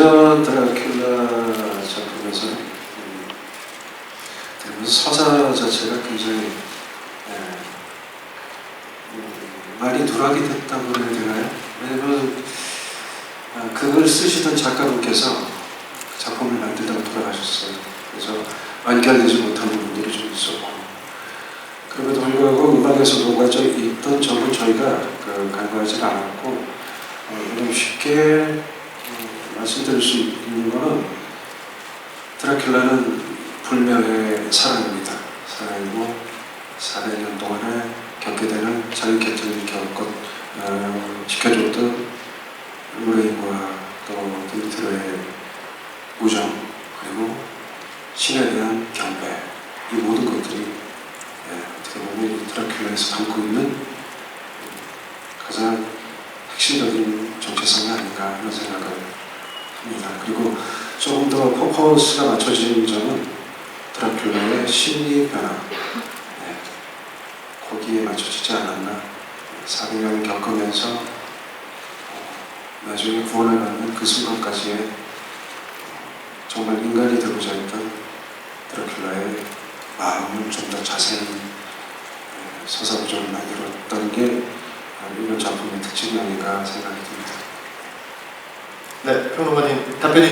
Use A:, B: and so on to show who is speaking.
A: 예전 드라큘라 작품에서는 음, 대부분 서사 자체가 굉장히 예, 음, 많이 누락이 됐다고 그래야 되나요? 왜냐면 아, 그걸 쓰시던 작가분께서 작품을 만들다가 돌아가셨어요. 그래서 완결되지 못한 부분들이 좀 있었고 그럼에도 불구하고 음악에서 녹아져 있던 점을 저희가 그 간과하지 않았고 어, 그냥 쉽게 어, 말씀드릴 수 있는 거는 드라큘라는 불멸의 사랑입니다. 사랑이고 400년 동안에 겪게 되는 자기 곁을 겪었 어, 지켜줬던 루레인과 또 디미트로의 우정 그리고 신에 대한 경배 이 모든 것들이 예, 어떻게 보면 이 드라큘라에서 담고 있는 가장 핵심적인 정체성이 아닌가 하는 생각을 합니다. 그리고 조금 더 포커스가 맞춰진 점은 드라큘라의 심리 변화 예, 거기에 맞춰지지 않았나 400년을 겪으면서 어, 나중에 구원을 받는 그 순간까지의 정말 인간이 되고자 했던 드라큘라의 마음을 좀 더 자세히 예, 서사부적으로 만들었던 게 어, 이번 작품의 특징이 아닌가 생각이 듭니다.
B: 네, 평론가님 답변해